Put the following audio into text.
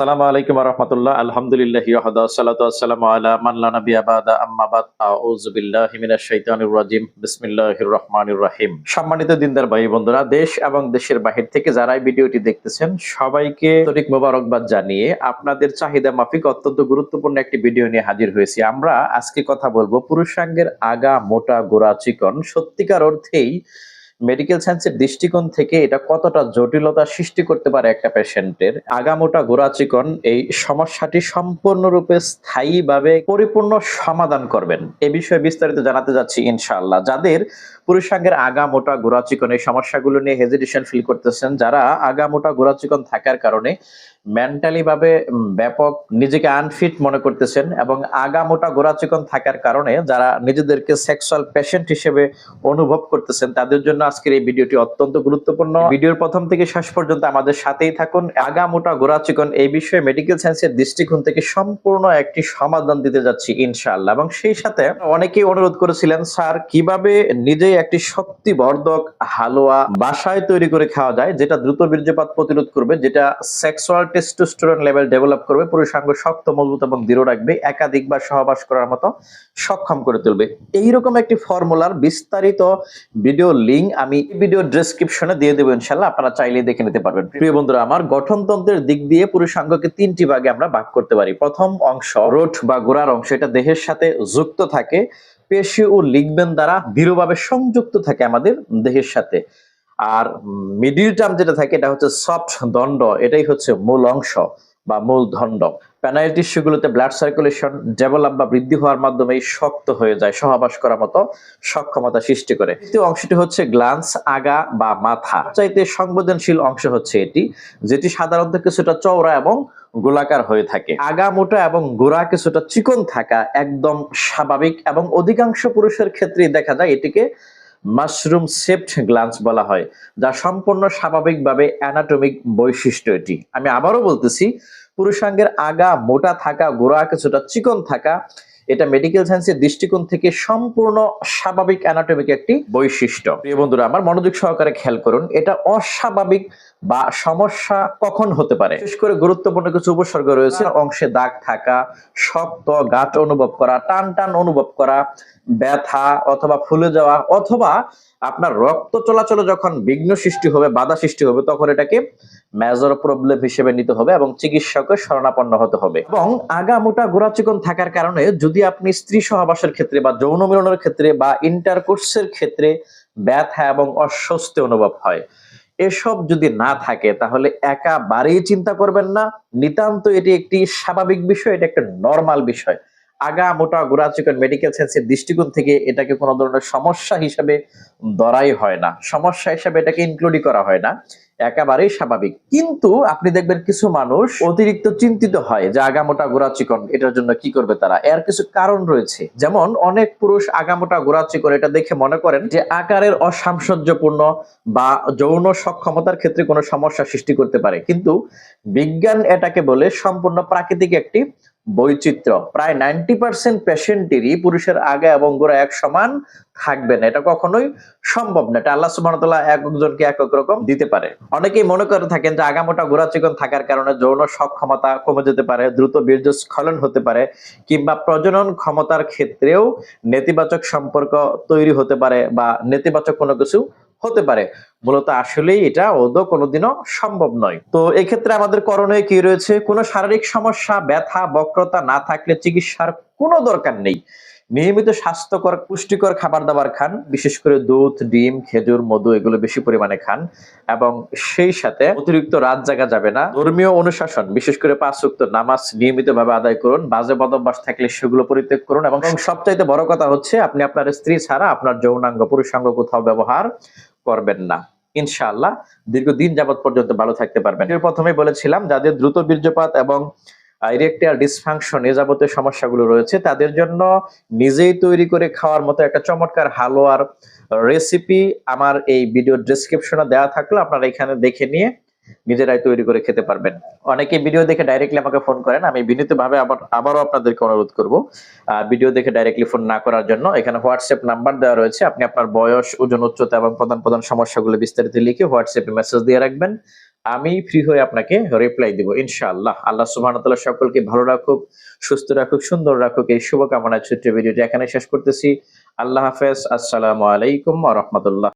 সালামু আলাইকুম রহমতুল্লাহ আলহামদুলিল্লাহ ওয়াহদা সালাতু ওয়াসসালামু আলা মান লা নাবিয়্যা বাদা। আম্মা বাদ। আউযু বিল্লাহি মিনাশ শাইতানির রাজিম। বিসমিল্লাহির রহমানির রহিম। সম্মানিত দিনদার ভাই বন্ধুরা, দেশ এবং দেশের বাহির থেকে যারা এই ভিডিওটি দেখতেছেন, সবাইকে তরিক মোবারকবাদ জানিয়ে আপনাদের চাহিদা মাফিক অত্যন্ত গুরুত্বপূর্ণ একটি ভিডিও নিয়ে হাজির হয়েছি। আমরা আজকে কথা বলব পুরুষাঙ্গের আগা মোটা গোড়া চিকন। সত্যিকার অর্থেই মেডিকেল সায়েন্সের দৃষ্টিকোণ থেকে এটা কতটা জটিলতা সৃষ্টি করতে পারে একটা পেশেন্টের আগামোটা গোড়া চিকন এই সমস্যাটি সম্পূর্ণরূপে স্থায়ীভাবে পরিপূর্ণ সমাধান করবেন। এ বিষয়ে বিস্তারিত জানাতে যাচ্ছি ইনশাআল্লাহ। যাদের পুরুষাঙ্গের আগা মোটা গোড়া চিকন এই সমস্যাগুলো নিয়ে হেজিটেশন ফিল করতেছেন, যারা আগা মোটা গোড়া চিকন থাকার কারণে মেন্টালি ভাবে ব্যাপক নিজেকে আনফিট মনে করতেছেন এবং আগা মোটা গোড়া চিকন থাকার কারণে যারা নিজেদেরকে সেক্সুয়াল পেশেন্ট হিসেবে অনুভব করতেছেন, তাদের জন্য আজকের এই ভিডিওটি অত্যন্ত গুরুত্বপূর্ণ। ভিডিওর প্রথম থেকে শেষ পর্যন্ত আমাদের সাথেই থাকুন। আগা মোটা গোড়া চিকন এই বিষয়ে মেডিকেল সায়েন্সের দৃষ্টিকোণ থেকে সম্পূর্ণ একটি সমাধান দিতে যাচ্ছি ইনশাআল্লাহ। এবং সেই সাথে অনেকেই অনুরোধ করেছিলেন, স্যার, কীভাবে নিজেই একটি শক্তিবর্ধক হালুয়া বাসায় তৈরি করে খাওয়া যায়, যেটা দ্রুত বীর্যপাত প্রতিরোধ করবে, যেটা সেক্সুয়াল টেস্টোস্টেরন লেভেল ডেভেলপ করবে, পুরুষাঙ্গ শক্ত, মজবুত এবং দৃঢ় রাখবে একাধিকবার সহবাস করার মতো সক্ষম করে তুলবে? এইরকম একটি ফর্মুলার বিস্তারিত ভিডিও লিংক আমি ভিডিও ডেসক্রিপশনে দিয়ে দেবো ইনশাল্লাহ আপনারা চাইলে দেখে নিতে পারবেন। প্রিয় বন্ধুরা, আমার গঠনতন্ত্রের দিক দিয়ে পুরুষাঙ্গকে তিনটি ভাগে আমরা ভাগ করতে পারি। প্রথম অংশ, রোট বা গোড়ার অংশ, এটা দেহের সাথে যুক্ত থাকে, পেশি ও লিগমেন দ্বারা দৃঢ়ভাবে সংযুক্ত থাকে আমাদের দেহের সাথে। আর মিডিল টার্ম যেটা থাকে, এটা হচ্ছে সফট দণ্ড, এটাই হচ্ছে মূল অংশ। বা মূল দণ্ড প্যানাইল টিস্যুগুলোতে ব্লাড সার্কুলেশন ডেভেলপ বা বৃদ্ধি হওয়ার মাধ্যমে শক্ত হয়ে যায়, সহবাস করার মতো সক্ষমতা সৃষ্টি করে। তৃতীয় অংশটি হচ্ছে গ্লান্স, আগা বা মাথা। চাইতে সংবেদনশীল অংশ হচ্ছে এটি, যেটি সাধারণত কিছুটা চওড়া এবং গোলাকার হয়ে থাকে। আগা মোটা এবং গোড়া কিছুটা চিকন থাকা একদম স্বাভাবিক এবং অধিকাংশ পুরুষের ক্ষেত্রেই দেখা যায় এটিকে মাশরুম সেপ্ট গ্লান্স বলা হয়, যা সম্পূর্ণ স্বাভাবিকভাবে অ্যানাটমিক বৈশিষ্ট্য এটি। আমি আবারও বলতেছি, পুরুষাঙ্গের আগা, মোটা থাকা, গোড়া, কিছুটা চিকন থাকা এটা মেডিকেল সায়েন্সের দৃষ্টিকোণ থেকে সম্পূর্ণ স্বাভাবিক অ্যানাটমিক একটি বৈশিষ্ট্য। প্রিয় বন্ধুরা, আমার মনোযোগ সহকারে খেয়াল করুন, এটা অস্বাভাবিক বা সমস্যা কখন হতে পারে? বিশেষ করে গুরুত্বপূর্ণ কিছু উপসর্গ রয়েছে, অংশে দাগ থাকা, শক্ত, গাঁট অনুভব করা, টান টান অনুভব করা, ব্যথা অথবা ফুলে যাওয়া, অথবা আপনার রক্ত চলাচলে যখন বিঘ্ন সৃষ্টি হবে, বাধা সৃষ্টি হবে, তখন এটাকে মেজর প্রবলেম হিসেবে নিতে হবে এবং চিকিৎসকের শরণাপন্ন হতে হবে। এবং আগা মোটা গোড়া চিকন থাকার কারণে যদি আপনি স্ত্রী সহবাসের ক্ষেত্রে বা যৌন মিলনের ক্ষেত্রে বা ইন্টারকোর্সের ক্ষেত্রে ব্যথা এবং অস্বস্তি অনুভব হয়, এসব যদি না থাকে তাহলে একা একাবারেই চিন্তা করবেন না। নিতান্ত এটি একটি স্বাভাবিক বিষয়, এটা একটা নর্মাল বিষয়। আগা, মোটা, গোড়া, চিকন মেডিকেল সায়েন্সের দৃষ্টিকোণ থেকে এটাকে কোনো ধরনের সমস্যা হিসাবে ধরাই হয় না। সমস্যা হিসাবে এটাকে ইনক্লুডই করা হয় না। একেবারেই স্বাভাবিক। কিন্তু আপনি দেখবেন কিছু মানুষ অতিরিক্ত চিন্তিত হয় যে আগামোটা গোড়া চিকন, এটার জন্য কি করবে তারা? এর কিছু কারণ রয়েছে। যেমন অনেক পুরুষ আগামোটা গোড়া চিকন, এটা দেখে মনে করেন যে আকারের অসামঞ্জস্যপূর্ণ বা যৌন সক্ষমতার ক্ষেত্রে কোনো সমস্যা সৃষ্টি করতে পারে। কিন্তু বিজ্ঞান এটাকে বলে সম্পূর্ণ প্রাকৃতিক একটি বৈচিত্র্য। প্রায় নাইনটি পার্সেন্ট পেশেন্টেরই পুরুষের আগে এবং গোড়া এক সমান থাকবে না। এটা কখনোই সম্ভব না। এটা আল্লাহ এক একজনকে এক এক রকম দিতে পারে। অনেকেই মনে করে থাকেন যে আগামোটা গোড়া চিকন থাকার কারণে যৌন সক্ষমতা কমে যেতে পারে, দ্রুত বীর্য স্খলন হতে পারে কিংবা প্রজনন ক্ষমতার ক্ষেত্রেও নেতিবাচক সম্পর্ক তৈরি হতে পারে বা নেতিবাচক কোনো কিছু হতে পারে। মূলত আসলেই এটা ওদো কোনোদিনও সম্ভব নয়। তো এক্ষেত্রে আমাদের করণীয় কি রয়েছে? কোনো শারীরিক সমস্যা, ব্যথা, বক্রতা না থাকলে চিকিৎসার কোনো দরকার নেই। নিয়মিত স্বাস্থ্যকর, পুষ্টিকর খাবার দাবার খান, বিশেষ করে দুধ, ডিম, খেজুর, মধু, এগুলো বেশি পরিমাণে খান এবং সেই সাথে অতিরিক্ত রাত জাগা যাবে না। ধর্মীয় অনুশাসন, বিশেষ করে পাঁচ উক্ত নামাজ নিয়মিত ভাবে আদায় করুন, বাজে বদভ্যাস থাকলে সেগুলো পরিত্যাগ করুন এবং সবচাইতে বড় কথা হচ্ছে আপনি আপনার স্ত্রী ছাড়া আপনার যৌনাঙ্গ, পুরুষাঙ্গ কোথাও ব্যবহার করবেন না। ইনশাআল্লাহ দীর্ঘদিন যাবত পর্যন্ত ভালো থাকতে পারবেন। প্রথমে বলেছিলাম, যাদের দ্রুত বীর্যপাত এবং ইরেকটিয়াল ডিসফাংশন এ যাবতীয় সমস্যাগুলো রয়েছে, তাদের জন্য নিজেই তৈরি করে খাওয়ার মতো একটা চমৎকার হালুয়ার রেসিপি আমার এই ভিডিও ডেসক্রিপশনে দেওয়া থাকল, আপনারা এখানে দেখে নিয়ে নিজেরাই তৈরি করে খেতে পারবেন। অনেকে ভিডিও দেখে ডাইরেক্টলি আমাকে ফোন করেন, আমি বিনীতভাবে আবার, আবারও আপনাদেরকে অনুরোধ করব ভিডিও দেখে ডাইরেক্টলি ফোন না করার জন্য। এখানে হোয়াটসঅ্যাপ নাম্বার দেওয়া রয়েছে, আপনি আপনার বয়স, ওজন, উচ্চতা এবং প্রধান প্রধান সমস্যাগুলো বিস্তারিত লিখে হোয়াটসঅ্যাপে মেসেজ দিয়ে রাখবেন। আমি ফ্রি হয়ে আপনাকে রিপ্লাই দিব, ইনশাআল্লাহ। আল্লাহ ওয়া তাআলা সকলকে ভালো রাখুক, সুস্থ রাখুক, সুন্দর রাখুক। এই শুভকামনা ছোট্ট ভিডিওটি এখানে শেষ করতেছি। আল্লাহ হাফেজ। আসসালামু আলাইকুম রাহমাতুল্লাহ।